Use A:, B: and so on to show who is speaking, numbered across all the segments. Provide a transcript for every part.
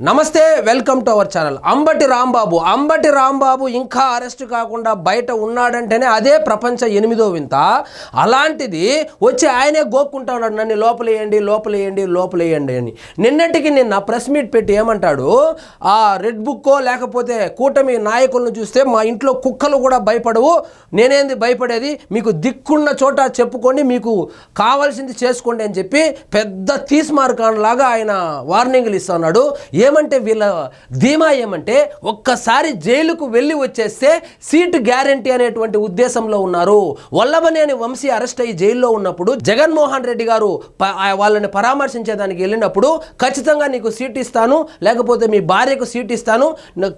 A: నమస్తే welcome to our channel. Ambati Rambabu Ambati Rambabu ఇంకా arrest కాకుండా బయట ఉన్నాడంటేనే అదే ప్రపంచ ఎనిమిదో వింత. అలాంటిది వచ్చి ఆయనే గోక్కుంటా ఉన్నాడు నన్ను లోపలేయండి లోపలేయండి లోపలేయండి అని. నిన్నటికి నిన్న ప్రెస్ మీట్ పెట్టి ఏమంటాడు ఆ రెడ్ బుక్కో లేకపోతే కూటమి నాయకులను చూస్తే మా ఇంట్లో కుక్కలు కూడా భయపడవు నేనేంది భయపడేది? మీకు దిక్కున్న చోట చెప్పుకోండి మీకు కావాల్సింది చేసుకోండి అని చెప్పి పెద్ద తీస్మార్కాన్ లాగా ఆయన వార్నింగ్లు ఇస్తున్నాడు. ఏమంటే వీళ్ళ ధీమా ఏమంటే ఒక్కసారి జైలుకు వెళ్ళి వచ్చేస్తే సీటు గ్యారంటీ అనేటువంటి ఉద్దేశంలో ఉన్నారు. వల్లభనేని వంశీ అరెస్ట్ అయ్యి జైల్లో ఉన్నప్పుడు జగన్మోహన్ రెడ్డి గారు వాళ్ళని పరామర్శించేదానికి వెళ్ళినప్పుడు ఖచ్చితంగా నీకు సీట్ ఇస్తాను లేకపోతే మీ భార్యకు సీట్ ఇస్తాను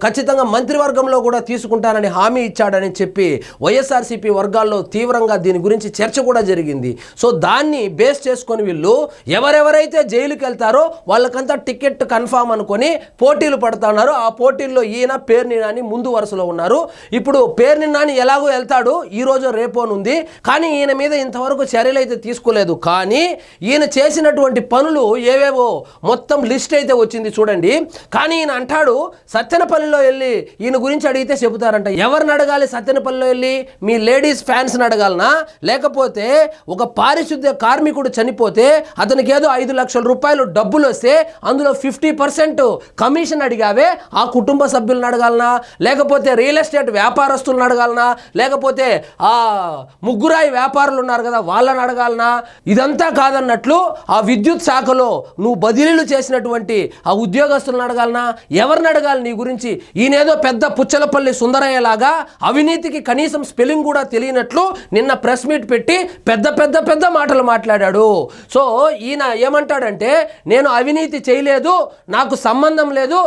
A: ఖచ్చితంగా మంత్రివర్గంలో కూడా తీసుకుంటానని హామీ ఇచ్చాడని చెప్పి వైఎస్ఆర్సీపీ వర్గాల్లో తీవ్రంగా దీని గురించి చర్చ కూడా జరిగింది. సో దాన్ని బేస్ చేసుకొని వీళ్ళు ఎవరెవరైతే జైలుకి వెళ్తారో వాళ్ళకంతా టికెట్ కన్ఫామ్ అనుకొని పోటీలు పడుతున్నారు ఆ పోటీల్లో ఈయన పేర్ని నాని ముందు వరుసలో ఉన్నారు. ఇప్పుడు పేర్ని నాని ఎలాగో వెళ్తాడు ఈ రోజు అని ఉంది కానీ ఈయన మీద ఇంతవరకు చర్యలు అయితే తీసుకోలేదు. కానీ ఈయన చేసినటువంటి పనులు ఏవేవో మొత్తం లిస్ట్ అయితే వచ్చింది చూడండి. కానీ ఈయన అంటాడు సత్తెనపల్లిలో వెళ్ళి ఈయన గురించి అడిగితే చెబుతారంట ఎవరిని అడగాలి సత్తెనపల్లిలో వెళ్ళి? మీ లేడీస్ ఫ్యాన్స్ని అడగాలనా? లేకపోతే ఒక పారిశుద్ధ్య కార్మికుడు చనిపోతే అతనికి ఏదో ఐదు లక్షల రూపాయలు డబ్బులు వస్తే అందులో ఫిఫ్టీ పర్సెంట్ కమిషన్ అడిగావే? ఆ కుటుంబ సభ్యులను అడగాలనా? లేకపోతే రియల్ ఎస్టేట్ వ్యాపారస్తులను అడగాలనా? లేకపోతే ఆ ముగ్గురాయి వ్యాపారులు ఉన్నారు కదా వాళ్ళని అడగాలనా? ఇదంతా కాదన్నట్లు ఆ విద్యుత్ శాఖలో నువ్వు బదిలీలు చేసినటువంటి ఆ ఉద్యోగస్తులను అడగాలనా? ఎవరిని అడగాలి నీ గురించి? ఈయనేదో పెద్ద పుచ్చలపల్లి సుందరయ్యలాగా అవినీతికి కనీసం స్పెల్లింగ్ కూడా తెలియనట్లు నిన్న ప్రెస్ మీట్ పెట్టి పెద్ద పెద్ద పెద్ద మాటలు మాట్లాడాడు. సో ఈయన ఏమంటాడంటే నేను అవినీతి చేయలేదు నాకు సంబంధం లేదు.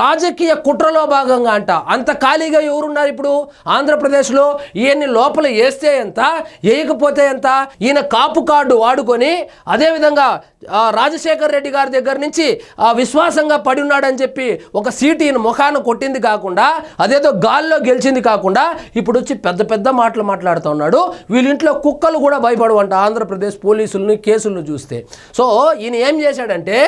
A: రాజకీయ కుట్రలో భాగంగా అంట. అంత ఖాళీగా ఎవరున్నారు ఇప్పుడు? ఆంధ్రప్రదేశ్లో ఈయన్ని లోపల వేస్తే ఎంత? వేయకపోతే ఎంత? ఈయన కాపు కార్డు వాడుకొని అదేవిధంగా రాజశేఖర్ రెడ్డి గారి దగ్గర నుంచి విశ్వాసంగా పడి ఉన్నాడని చెప్పి ఒక సీటు ఈయన ముఖాన కొట్టింది కాకుండా అదేదో గాల్లో గెలిచింది కాకుండా ఇప్పుడు వచ్చి పెద్ద పెద్ద మాటలు మాట్లాడుతూ ఉన్నాడు. వీళ్ళింట్లో కుక్కలు కూడా భయపడవంట ఆంధ్రప్రదేశ్ పోలీసుల్ని కేసులను చూస్తే. సో ఈయన ఏం చేశాడంటే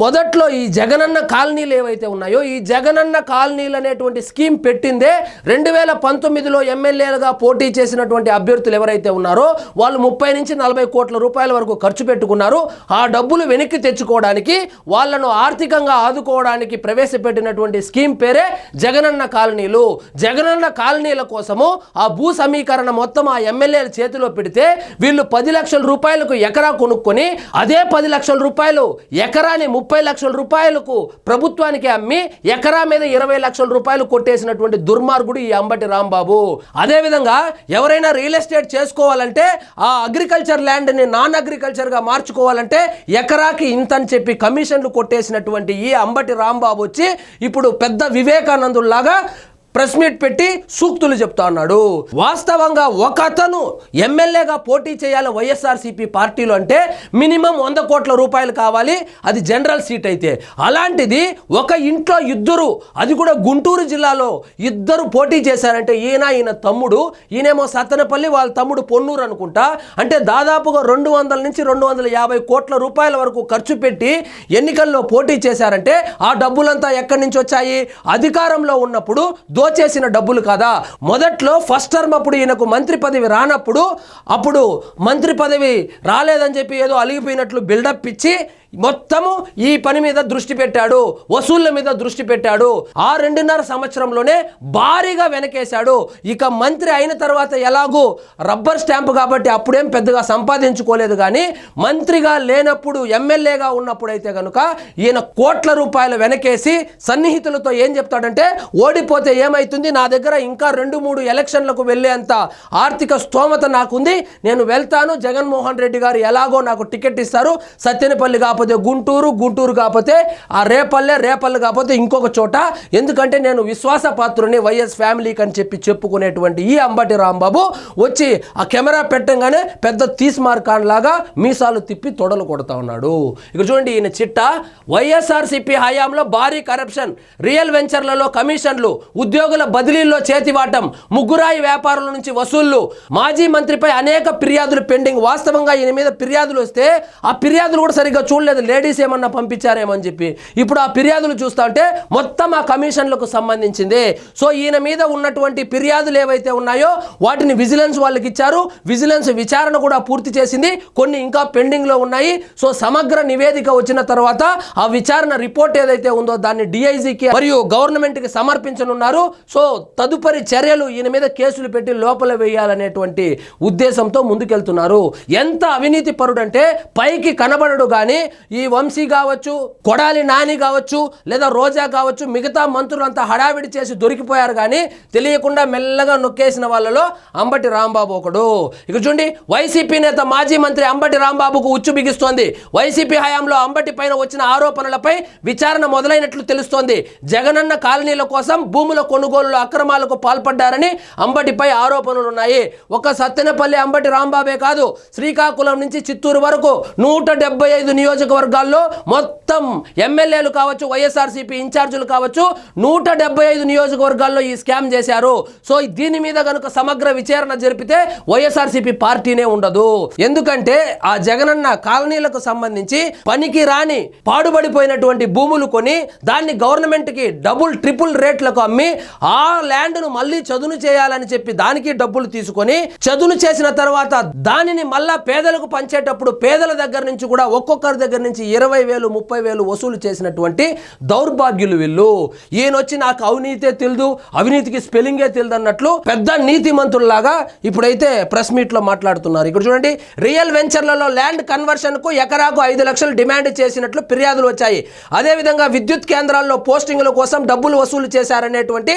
A: మొదట్లో ఈ జగనన్న కాలనీలు ఏవైతే ఉన్నాయో ఈ జగనన్న కాలనీలు అనేటువంటి స్కీమ్ పెట్టిందే రెండు వేల పంతొమ్మిదిలో ఎమ్మెల్యేలుగా పోటీ చేసినటువంటి అభ్యర్థులు ఎవరైతే ఉన్నారో వాళ్ళు ముప్పై నుంచి నలభై కోట్ల రూపాయల వరకు ఖర్చు పెట్టుకున్నారు. ఆ డబ్బులు వెనక్కి తెచ్చుకోవడానికి వాళ్ళను ఆర్థికంగా ఆదుకోవడానికి ప్రవేశపెట్టినటువంటి స్కీమ్ పేరే జగనన్న కాలనీలు. జగనన్న కాలనీల కోసము ఆ భూ సమీకరణ మొత్తం ఆ ఎమ్మెల్యేల చేతిలో పెడితే వీళ్ళు పది లక్షల రూపాయలకు ఎకరా కొనుక్కొని అదే పది లక్షల రూపాయలు ఎకరాని ముప్పై లక్షల రూపాయలకు ప్రభుత్వానికి అమ్మి ఎకరా మీద ఇరవై లక్షల రూపాయలు కొట్టేసినటువంటి దుర్మార్గుడు ఈ అంబటి రాంబాబు. అదేవిధంగా ఎవరైనా రియల్ ఎస్టేట్ చేసుకోవాలంటే ఆ అగ్రికల్చర్ ల్యాండ్ని నాన్ అగ్రికల్చర్గా మార్చుకోవాలంటే ఎకరాకి ఇంత అని చెప్పి కమిషన్లు కొట్టేసినటువంటి ఈ అంబటి రాంబాబు వచ్చి ఇప్పుడు పెద్ద వివేకానందుల్లాగా ప్రెస్ మీట్ పెట్టి సూక్తులు చెప్తా ఉన్నాడు వాస్తవంగా ఒక అతను ఎమ్మెల్యేగా పోటీ చేయాలి వైఎస్ఆర్సీపీ పార్టీలో అంటే మినిమం వంద కోట్ల రూపాయలు కావాలి అది జనరల్ సీట్ అయితే. అలాంటిది ఒక ఇంట్లో ఇద్దరు అది కూడా గుంటూరు జిల్లాలో ఇద్దరు పోటీ చేశారంటే ఈయన ఈయన తమ్ముడు ఈయనేమో సత్తెనపల్లి వాళ్ళ తమ్ముడు పొన్నూరు అనుకుంటా. అంటే దాదాపుగా రెండు వందల నుంచి రెండు వందల యాభై కోట్ల రూపాయల వరకు ఖర్చు పెట్టి ఎన్నికల్లో పోటీ చేశారంటే ఆ డబ్బులంతా ఎక్కడి నుంచి వచ్చాయి? అధికారంలో ఉన్నప్పుడు దోచేసిన డబ్బులు కదా. మొదట్లో ఫస్ట్ టర్మ్ అప్పుడు ఈయనకు మంత్రి పదవి రానప్పుడు అప్పుడు మంత్రి పదవి రాలేదని చెప్పి ఏదో అలిగిపోయినట్లు బిల్డప్ ఇచ్చి మొత్తము ఈ పని మీద దృష్టి పెట్టాడు వసూళ్ళ మీద దృష్టి పెట్టాడు. ఆ రెండున్నర సంవత్సరంలోనే భారీగా వెనకేశాడు. ఇక మంత్రి అయిన తర్వాత ఎలాగూ రబ్బర్ స్టాంప్ కాబట్టి అప్పుడేం పెద్దగా సంపాదించుకోలేదు కానీ మంత్రిగా లేనప్పుడు ఎమ్మెల్యేగా ఉన్నప్పుడు అయితే కనుక ఈయన కోట్ల రూపాయలు వెనకేసి సన్నిహితులతో ఏం చెప్తాడంటే ఓడిపోతే ఏమైతుంది? నా దగ్గర ఇంకా రెండు మూడు ఎలక్షన్లకు వెళ్ళేంత ఆర్థిక స్తోమత నాకుంది. నేను వెళ్తాను. జగన్మోహన్ రెడ్డి గారు ఎలాగో నాకు టికెట్ ఇస్తారు. సత్యనపల్లిగా కాకపోతే గుంటూరు గుంటూరు కాకపోతే ఆ రేపల్లె రేపల్లె కాకపోతే ఇంకొక చోట. ఎందుకంటే నేను విశ్వాస పాత్రుని వైఎస్ ఫ్యామిలీకి అని చెప్పి చెప్పుకునేటువంటి ఈ అంబటి రాంబాబు వచ్చి ఆ కెమెరా పెట్టంగానే పెద్ద తీస్మార్ ఖాన్ లాగా మీసాలు తిప్పి తొడలు కొడతా ఉన్నాడు. ఇక్కడ చూడండి ఈయన చిట్ట. వైఎస్ఆర్సీపీ హయాంలో భారీ కరప్షన్. రియల్ వెంచర్లలో కమిషన్లు ఉద్యోగుల బదిలీల్లో చేతివాటం ముగ్గురాయి వ్యాపారుల నుంచి వసూళ్ళు. మాజీ మంత్రిపై అనేక ఫిర్యాదులు పెండింగ్. వాస్తవంగా ఈయన మీద ఫిర్యాదులు వస్తే ఆ ఫిర్యాదులు కూడా సరిగ్గా చూడలేదు. లేదు లేడీస్ ఏమన్నా పంపించారేమో అని చెప్పి. ఇప్పుడు ఆ ఫిర్యాదులు చూస్తా ఉంటే మొత్తం ఆ కమిషన్లకు సంబంధించింది. సో ఈయన మీద ఉన్నటువంటి ఫిర్యాదులు ఏవైతే ఉన్నాయో వాటిని విజిలెన్స్ వాళ్ళకి ఇచ్చారు. విజిలెన్స్ విచారణ కూడా పూర్తి చేసింది. కొన్ని ఇంకా పెండింగ్లో ఉన్నాయి. సో సమగ్ర నివేదిక వచ్చిన తర్వాత ఆ విచారణ రిపోర్ట్ ఏదైతే ఉందో దాన్ని డిఐజీకి మరియు గవర్నమెంట్కి సమర్పించనున్నారు. సో తదుపరి చర్యలు ఈయన మీద కేసులు పెట్టి లోపల వేయాలనేటువంటి ఉద్దేశంతో ముందుకెళ్తున్నారు. ఎంత అవినీతి పరుడంటే పైకి కనబడడు కానీ ఈ వంశీ కావచ్చు కొడాలి నాని కావచ్చు లేదా రోజా కావచ్చు మిగతా మంత్రులంతా హడావిడి చేసి దొరికిపోయారు కానీ తెలియకుండా మెల్లగా నొక్కేసిన వాళ్ళలో అంబటి రాంబాబు ఒకడు. ఇక చూడండి వైసీపీ నేత మాజీ మంత్రి అంబటి రాంబాబుకు ఉచ్చు బిగిస్తోంది. వైసీపీ హయాంలో అంబటి పైన వచ్చిన ఆరోపణలపై విచారణ మొదలైనట్లు తెలుస్తోంది. జగనన్న కాలనీల కోసం భూముల కొనుగోలులో అక్రమాలకు పాల్పడ్డారని అంబటిపై ఆరోపణలు ఉన్నాయి ఒక సత్తెనపల్లి అంబటి రాంబాబే కాదు శ్రీకాకుళం నుంచి చిత్తూరు వరకు నూట డెబ్బై ఐదు నియోజకవర్గాల్లో మొత్తం ఎమ్మెల్యేలు కావచ్చు వైఎస్ఆర్సీపీ ఇన్ఛార్జీలు కావచ్చు నూట ఐదు నియోజకవర్గాల్లో ఈ స్కామ్ చేశారు. సో దీని మీద కనుక సమగ్ర విచారణ జరిపితే వైఎస్ఆర్సీపీ పార్టీనే ఉండదు. ఎందుకంటే ఆ జగనన్న కాలనీలకు సంబంధించి పనికి రాని పాడుబడిపోయినటువంటి భూములు కొని దాన్ని గవర్నమెంట్కి డబుల్ ట్రిపుల్ రేట్లకు అమ్మి ఆ ల్యాండ్ను మళ్ళీ చదును చేయాలని చెప్పి దానికి డబ్బులు తీసుకొని చదును చేసిన తర్వాత దానిని మళ్ళా పేదలకు పంచేటప్పుడు పేదల దగ్గర నుంచి కూడా ఒక్కొక్కరి దగ్గర నుంచి ఇరవై వేలు ముప్పై వేలు వసూలు చేసినటువంటి దౌర్భాగ్యులు వీళ్ళు. ఈయనొచ్చి నాకు అవినీతే తెలియదు అవినీతికి స్పెల్లింగే తెలియదు అన్నట్లు పెద్ద నీతిమంతుల్లాగా ఇప్పుడైతే ప్రెస్ మీట్లో మాట్లాడుతున్నారు. ఇక్కడ చూడండి రియల్ వెంచర్లలో ల్యాండ్ కన్వర్షన్కు ఎకరాకు ఐదు లక్షలు డిమాండ్ చేసినట్లు ఫిర్యాదులు వచ్చాయి. అదేవిధంగా విద్యుత్ కేంద్రాల్లో పోస్టింగ్ల కోసం డబ్బులు వసూలు చేశారనేటువంటి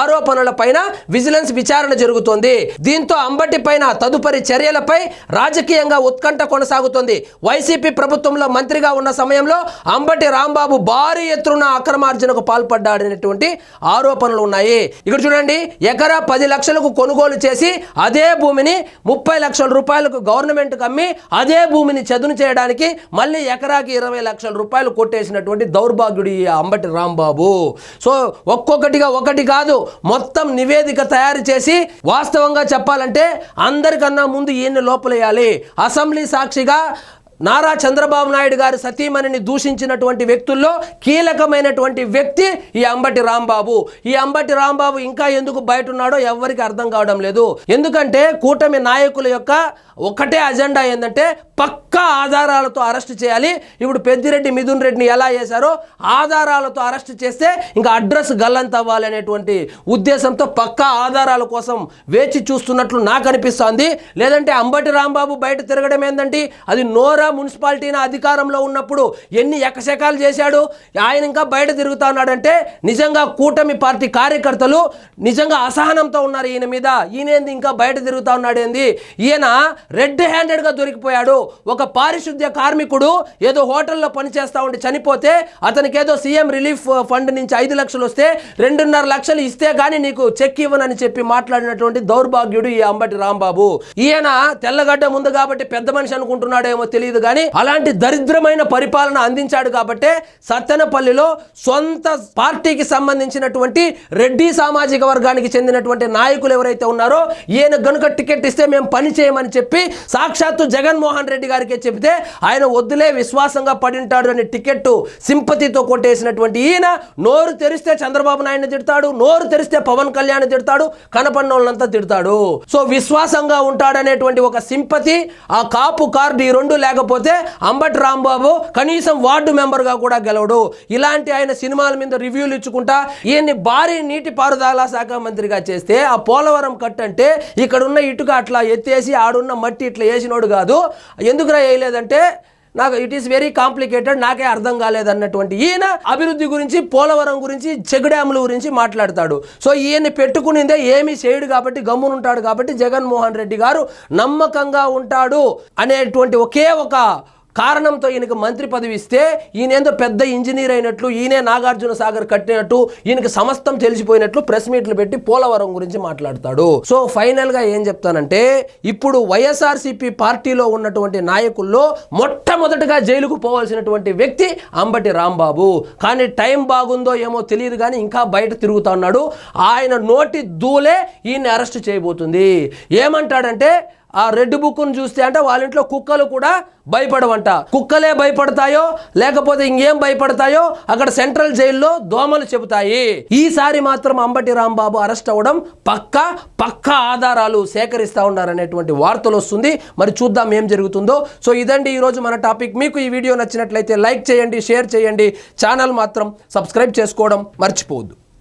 A: ఆరోపణల పైన విజిలెన్స్ విచారణ జరుగుతోంది. దీంతో అంబటి పైన తదుపరి చర్యలపై రాజకీయంగా ఉత్కంఠ కొనసాగుతోంది. వైసీపీ ప్రభుత్వంలో మంత్రిగా ఉన్న సమయంలో అంబటి రాంబాబు భారీ ఎత్తున అక్రమార్జనకు పాల్పడ్డాడనేటువంటి ఆరోపణలు ఉన్నాయి. ఇక్కడ చూడండి ఎకరా పది లక్షలకు కొనుగోలు చేసి అదే భూమిని ముప్పై లక్షల రూపాయలకు గవర్నమెంట్ అమ్మి అదే భూమిని చదును చేయడానికి మళ్ళీ ఎకరాకి ఇరవై లక్షల రూపాయలు కొట్టేసినటువంటి దౌర్భాగ్యుడు ఈ అంబటి రాంబాబు. సో ఒక్కొక్కటిగా ఒకటి కాదు మొత్తం నివేదిక తయారు చేసి వాస్తవంగా చెప్పాలంటే అందరికన్నా ముందు ఈయన్ని లోపలేయాలి. అసెంబ్లీ సాక్షిగా నారా చంద్రబాబు నాయుడు గారు సతీమణిని దూషించినటువంటి వ్యక్తుల్లో కీలకమైనటువంటి వ్యక్తి ఈ అంబటి రాంబాబు. ఈ అంబటి రాంబాబు ఇంకా ఎందుకు బయట ఉన్నాడో ఎవరికి అర్థం కావడం లేదు. ఎందుకంటే కూటమి నాయకుల యొక్క ఒకటే అజెండా ఏంటంటే పక్కా ఆధారాలతో అరెస్ట్ చేయాలి. ఇప్పుడు పెద్దిరెడ్డి మిథున్ రెడ్డిని ఎలా చేశారో ఆధారాలతో అరెస్ట్ చేస్తే ఇంకా అడ్రస్ గల్లంత అవ్వాలి అనేటువంటి ఉద్దేశంతో పక్కా ఆధారాల కోసం వేచి చూస్తున్నట్లు నాకు అనిపిస్తోంది. లేదంటే అంబటి రాంబాబు బయట తిరగడం ఏంటంటే అది నోరా మున్సిపాలిటీని అధికారంలో ఉన్నప్పుడు ఎన్ని ఎకశకాలు చేశాడు? ఆయన ఇంకా బయట తిరుగుతా ఉన్నాడంటే నిజంగా కూటమి పార్టీ కార్యకర్తలు నిజంగా అసహనంతో ఉన్నారు ఈయన మీద. ఈయనేంది ఇంకా బయట తిరుగుతా ఉన్నాడేంది ఈయన రెడ్ హ్యాండెడ్గా దొరికిపోయాడు. ఒక పారిశుద్ధ్య కార్మికుడు ఏదో హోటల్లో పనిచేస్తా ఉండి చనిపోతే అతనికి ఏదో సీఎం రిలీఫ్ ఫండ్ నుంచి ఐదు లక్షలు వస్తే రెండున్నర లక్షలు ఇస్తే కానీ నీకు చెక్ ఇవ్వనని చెప్పి మాట్లాడినటువంటి దౌర్భాగ్యుడు ఈ అంబటి రాంబాబు. ఈయన తెల్లగడ్డ ముందు కాబట్టి పెద్ద మనిషి అనుకుంటున్నాడేమో తెలియదు కానీ అలాంటి దరిద్రమైన పరిపాలన అందించాడు కాబట్టి సత్తెనపల్లిలో సొంత పార్టీకి సంబంధించినటువంటి రెడ్డి సామాజిక వర్గానికి చెందినటువంటి నాయకులు ఎవరైతే ఉన్నారో ఈయన గనుక టికెట్ ఇస్తే మేము పని చేయమని చెప్పి సాక్షాత్తు జగన్మోహన్ రెడ్డి గారికి చెబితే ఆయన వద్దులే విశ్వాసంగా పడింటాడు అని టికెట్ సింపతితో కొట్టేసినటువంటి ఈయన నోరు తెరిస్తే చంద్రబాబు నాయుడు తిడతాడు నోరు తెరిస్తే పవన్ కళ్యాణ్ తిడతాడు కనపడినంతా తిడతాడు. సో విశ్వాసంగా ఉంటాడనేటువంటి ఒక సింపతి ఆ కాపు కార్డు ఈ రెండు లేకపోతే అంబటి రాంబాబు కనీసం వార్డు మెంబర్గా కూడా గెలవడు. ఇలాంటి ఆయన సినిమాల మీద రివ్యూలు ఇచ్చుకుంటా ఈయన్ని భారీ నీటి పారుదల శాఖ మంత్రిగా చేస్తే ఆ పోలవరం కట్ అంటే ఇక్కడున్న ఇటుక అట్లా ఎత్తేసి ఆడున్న మట్టి ఇట్లా వేసినోడు కాదు. ఎందుకురా వేయలేదంటే నాకు ఇట్ ఈస్ వెరీ కాంప్లికేటెడ్ నాకే అర్థం కాలేదన్నటువంటి ఈయన అభివృద్ధి గురించి పోలవరం గురించి చెక్ డ్యాముల గురించి మాట్లాడతాడు. సో ఈయన్ని పెట్టుకునిందే ఏమీ చేయడు కాబట్టి గమ్మునుంటాడు కాబట్టి జగన్మోహన్ రెడ్డి గారు నమ్మకంగా ఉంటాడు అనేటువంటి ఒకే ఒక కారణంతో ఈయనకి మంత్రి పదవి ఇస్తే ఈయనేందో పెద్ద ఇంజనీర్ అయినట్లు ఈయనే నాగార్జున సాగర్ కట్టినట్టు ఈయనకి సమస్తం తెలిసిపోయినట్లు ప్రెస్ మీట్లు పెట్టి పోలవరం గురించి మాట్లాడతాడు. సో ఫైనల్గా ఏం చెప్తానంటే ఇప్పుడు వైఎస్ఆర్సీపీ పార్టీలో ఉన్నటువంటి నాయకుల్లో మొట్టమొదటిగా జైలుకు పోవాల్సినటువంటి వ్యక్తి అంబటి రాంబాబు. కానీ టైం బాగుందో ఏమో తెలియదు కానీ ఇంకా బయట తిరుగుతా ఉన్నాడు. ఆయన నోటి దూలే ఈయన్ని అరెస్ట్ చేయబోతుంది. ఏమంటాడంటే ఆ రెడ్ బుక్ను చూస్తే అంటే వాళ్ళ ఇంట్లో కుక్కలు కూడా భయపడవంట. కుక్కలే భయపడతాయో లేకపోతే ఇంకేం భయపడతాయో అక్కడ సెంట్రల్ జైల్లో దోమలు చెబుతాయి. ఈసారి మాత్రం అంబటి రాంబాబు అరెస్ట్ అవ్వడం పక్క పక్క ఆధారాలు సేకరిస్తా ఉన్నారనేటువంటి వార్తలు వస్తుంది. మరి చూద్దాం ఏం జరుగుతుందో. సో ఇదండి ఈరోజు మన టాపిక్. మీకు ఈ వీడియో నచ్చినట్లయితే లైక్ చేయండి షేర్ చేయండి. ఛానల్ మాత్రం సబ్స్క్రైబ్ చేసుకోవడం మర్చిపోవద్దు.